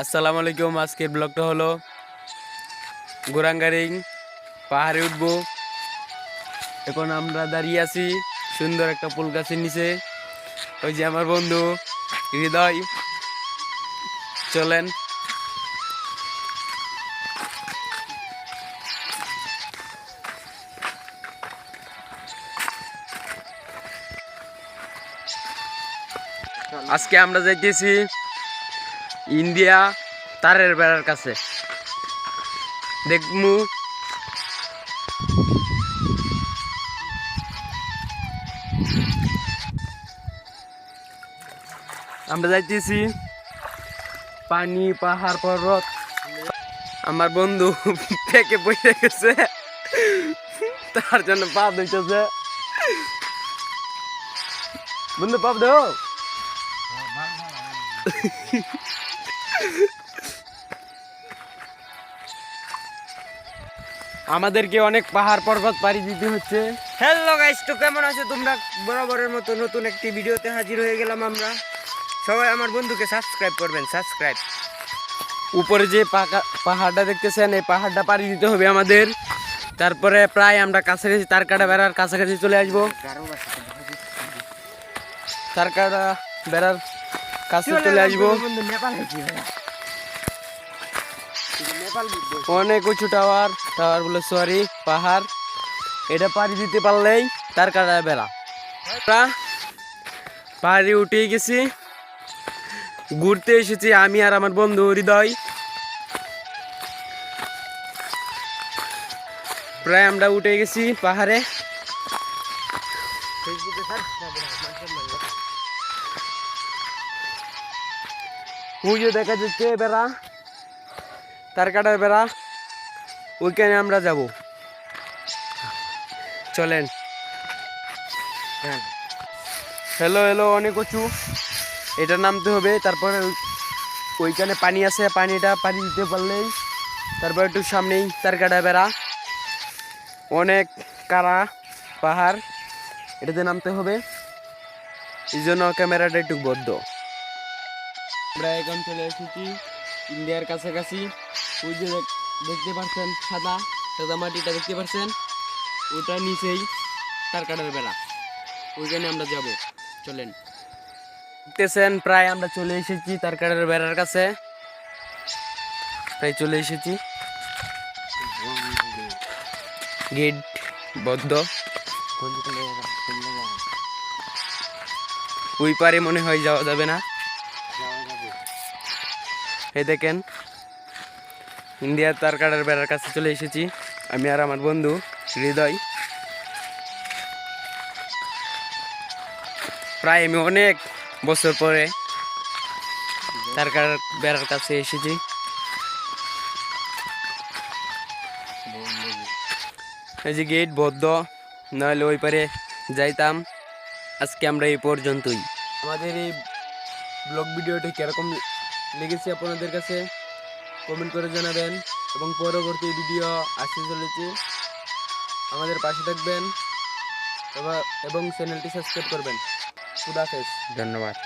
আসসালামু আলাইকুম, আজকের ব্লগটা হলো গোরাঙ্গারিং পাহাড়ে উঠবো। এখন আমরা দাঁড়িয়ে আছি সুন্দর একটা ফুল গাছের নিচে। ওই যে আমার বন্ধু, হৃদয়। চলেন। আজকে আমরা যাইতেছি ইন্ডিয়া তারের বেড়ার কাছে। দেখমু। আমরা যাইতেছি পানি, পাহাড়, পর্বত। আমার বন্ধু পেকে বসে গেছে। তার জন্য পাপ দিতেছে বন্ধু, পাপ দেও আমাদেরকে অনেক পাহাড় পর্বত পাড়ি দিতে হচ্ছে। হ্যালো গাইস তো কেমন আছো? তোমরা বরাবরের মতো নতুন একটি ভিডিওতে হাজির হয়ে গেলাম আমরা। সবাই আমার বন্ধুকে সাবস্ক্রাইব করবেন সাবস্ক্রাইব উপরে যে পাকা- পাহাড়টা দেখতেছেন এই পাহাড়টা পাড়ি দিতে হবে আমাদের। তারপরে প্রায় আমরা কাছাকাছি তারকাটা বেড়ার কাছাকাছি চলে আসব। তারকাটা বেড়ার কাছে চলে আসব। অনেক উঁচু টাওয়ার টাওয়ার বলে সরি পাহাড়। এটা পাড়ি দিতে পারলেই তার কাটা বেড়া পাহাড়ে উঠে গেছি। ঘুরতে এসেছি আমি আর আমার বন্ধু হৃদয়। প্রায় আমরা উঠে গেছি পাহাড়ে। পুজো দেখা যাচ্ছে বেড়া। তার কাটার বেড়া, ওইখানে আমরা যাব। চলেন। হ্যালো হ্যালো অনেক উঁচু। এটা নামতে হবে, তারপরে ওইখানে পানি আছে, পানিটা পানি দিতে পারলেই তারপর একটু সামনেই তার কাটা বেড়া। অনেক কারা, পাহাড়, এটাতে নামতে হবে। এই জন্য ক্যামেরাটা একটু বদ্ধ। আমরা এখন চলে এসেছি ইন্ডিয়ার কাছাকাছি। ওই যে দেখতে পাচ্ছেন সাদা সাদা মাটিটা দেখতে পাচ্ছেন ওটা নিচেই তার কাটার বেড়া। ওইখানে আমরা যাব। চলেন। দেখতেছেন, প্রায় আমরা চলে এসেছি তার কাটার বেড়ার কাছে। প্রায় চলে এসেছি। গেট বদ্ধ। ওই পারে মনে হয় যাওয়া যাবে না। এই দেখেন। ইন্ডিয়ার তার কাটার বেড়ার কাছে চলে এসেছি। আমি আর আমার বন্ধু হৃদয়। প্রায় আমি অনেক বছর পরে তার কাটার বেড়ার কাছে এসেছি। এই যে গেট বদ্ধ, নাহলে ওই পারে যাইতাম। আজকে আমরা এই পর্যন্তই। আমাদের এই ব্লগ ভিডিওটি কীরকম লেগেছে আপনাদের কাছে? কমেন্ট করে জানাবেন এবং পরবর্তী ভিডিও আসতে চলেছে। আমাদের পাশে থাকবেন এবং চ্যানেলটি সাবস্ক্রাইব করবেন। খুদাফেজ ধন্যবাদ।